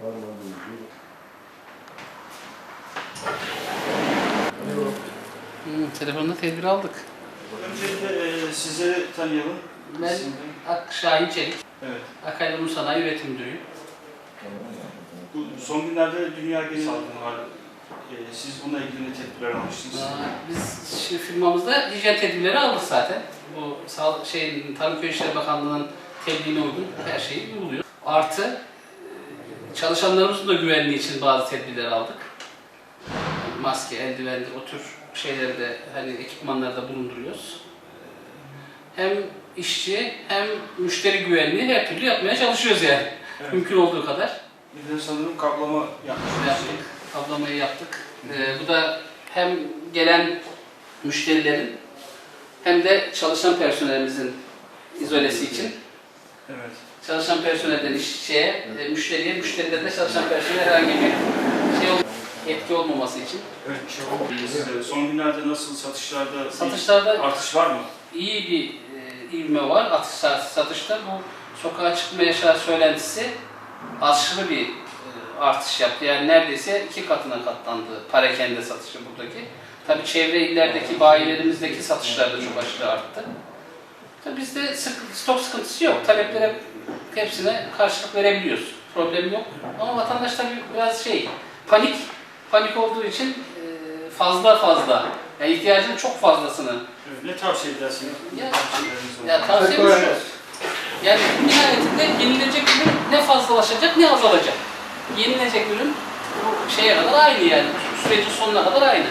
parmağımızı Hmm, telefonda tedbir aldık. Öncelikle e, sizi tanıyalım. Ben Sizin de. Şahin Çelik, Evet. Akaydın Sanayi Üretim Müdürüyüm. Bu son günlerde dünya genel salgını var. E, siz bununla ilgili ne tedbirler almıştınız? Aa, Biz şimdi firmamızda hijyen tedbirleri aldık zaten. Bu sağ, şey, Tarım Köy İşleri Bakanlığı'nın tebliğine uygun her şeyi uyguluyor. Artı çalışanlarımızın da güvenliği için bazı tedbirler aldık. Maske, eldivendir, o tür şeyleri de hani ekipmanları da bulunduruyoruz. Hem işçi hem müşteri güvenliği her türlü yapmaya çalışıyoruz yani. Evet. Mümkün olduğu kadar. Bir de sanırım kaplama yaptık. Kablamayı yaptık. Ee, bu da hem gelen müşterilerin hem de çalışan personelimizin izolesi için. Evet. Çalışan personelden işçiye, e, müşteriye, müşteriden de çalışan personel herhangi bir şey ol- etki olmaması için. Evet. Siz, e, son günlerde nasıl satışlarda bir Satışlarda artış var mı? iyi bir e, ivme var atış satışta. Bu sokağa çıkma yasağı söylentisi aşırı bir e, artış yaptı. Yani neredeyse iki katına katlandı parakende satışı buradaki. Tabii çevre illerdeki bayilerimizdeki satışlar da çok aşırı arttı. Tabii bizde sık, stok sıkıntısı yok. Taleplere hepsine karşılık verebiliyoruz. Problem yok. Ama vatandaş tabii biraz şey, panik, panik olduğu için e, fazla fazla, yani ihtiyacının çok fazlasını. Ne tavsiye edersiniz? Ya- ya tavsiyemiz şu. Yani nihayetinde yenilecek ürün ne fazlalaşacak ne azalacak. Yenilecek ürün bu şeye kadar aynı yani. Sürecin sonuna kadar aynı.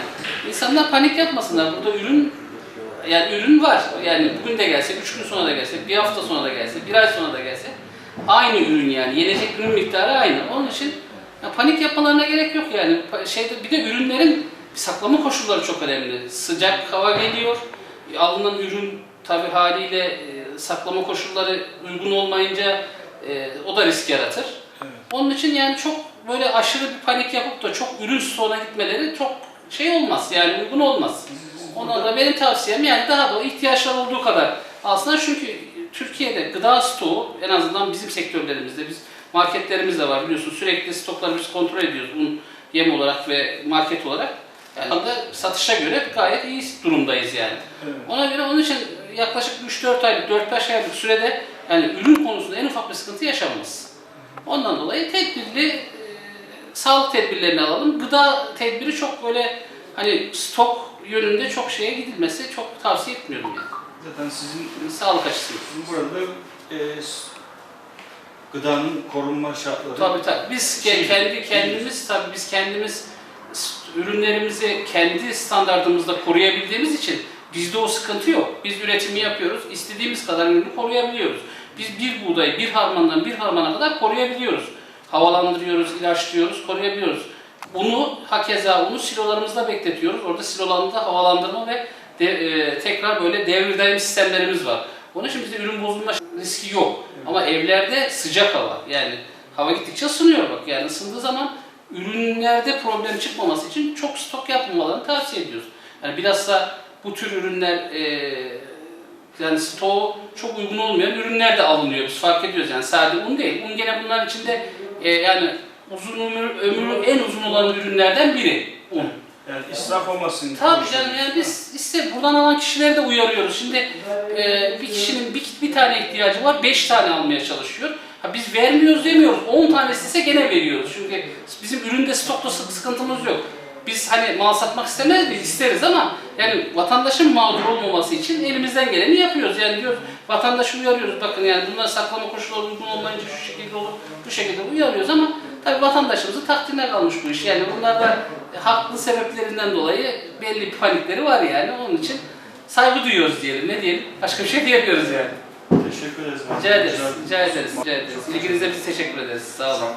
İnsanlar panik yapmasınlar. Burada ürün yani ürün var. Yani bugün de gelse, üç gün sonra da gelse, bir hafta sonra da gelse, bir ay sonra da gelse aynı ürün yani. Yenecek ürün miktarı aynı. Onun için ya panik yapmalarına gerek yok yani. Şeyde bir de ürünlerin saklama koşulları çok önemli. Sıcak hava geliyor. Alınan ürün tabi haliyle e, saklama koşulları uygun olmayınca e, o da risk yaratır. Evet. Onun için yani çok böyle aşırı bir panik yapıp da çok ürün stoğuna gitmeleri çok şey olmaz yani uygun olmaz. Ona da benim tavsiyem yani daha da o ihtiyaçlar olduğu kadar aslında çünkü Türkiye'de gıda stoğu en azından bizim sektörlerimizde biz marketlerimiz de var biliyorsun sürekli stoklarımızı kontrol ediyoruz un, yem olarak ve market olarak. Yani satışa göre gayet iyi durumdayız yani. Evet. Ona göre onun için yaklaşık 3-4 aylık, 4-5 aylık sürede yani ürün konusunda en ufak bir sıkıntı yaşanmaz. Ondan dolayı tedbirli sağlık tedbirlerini alalım. Gıda tedbiri çok böyle hani stok yönünde çok şeye gidilmesi çok tavsiye etmiyorum yani. Zaten sizin, Sağlık açısından. sizin burada e, gıdanın korunma şartları Tabii tabii. Biz Şey, kendi kendimiz tabii biz kendimiz ürünlerimizi kendi standartımızda koruyabildiğimiz için bizde o sıkıntı yok. Biz üretimi yapıyoruz. istediğimiz kadar ürünü koruyabiliyoruz. Biz bir buğdayı bir harmandan bir harmana kadar koruyabiliyoruz. Havalandırıyoruz, ilaçlıyoruz, koruyabiliyoruz. Unu hakeza unu silolarımızda bekletiyoruz. Orada silolarında havalandırma ve de, e, tekrar böyle devir daim sistemlerimiz var. Onun için bizde ürün bozulma riski yok. Ama evlerde sıcak hava. Yani hava gittikçe ısınıyor bak. Yani ısındığı zaman ürünlerde problem çıkmaması için çok stok yapmamalarını tavsiye ediyoruz. Yani bilhassa bu tür ürünler e, yani stoğu çok uygun olmayan ürünler de alınıyor. Biz fark ediyoruz yani sadece un değil. Un gene bunların içinde e, yani uzun ömür, ömrü en uzun olan ürünlerden biri un. yani israf olmasın. Tabii canım yani biz iste buradan alan kişileri de uyarıyoruz. Şimdi e, bir kişinin bir, bir tane ihtiyacı var, beş tane almaya çalışıyor. Ha, biz vermiyoruz demiyoruz, 10 tanesi ise gene veriyoruz. Çünkü bizim üründe stokta sık- sıkıntımız yok. Biz hani mal satmak istemez miyiz? İsteriz ama yani vatandaşın mağdur olmaması için elimizden geleni yapıyoruz. Yani diyoruz vatandaşı uyarıyoruz. Bakın yani bunlar saklama koşulları uygun olmayınca şu şekilde olur, bu şekilde uyarıyoruz ama tabii vatandaşımızın takdirine kalmış bu iş. Yani bunlar da haklı sebeplerinden dolayı belli bir panikleri var yani. Onun için saygı duyuyoruz diyelim. Ne diyelim? Başka bir şey diyemiyoruz yani. Teşekkür ederiz. Rica ederiz. Rica ederiz. Rica ederiz. İlginize biz teşekkür ederiz. Sağ olun.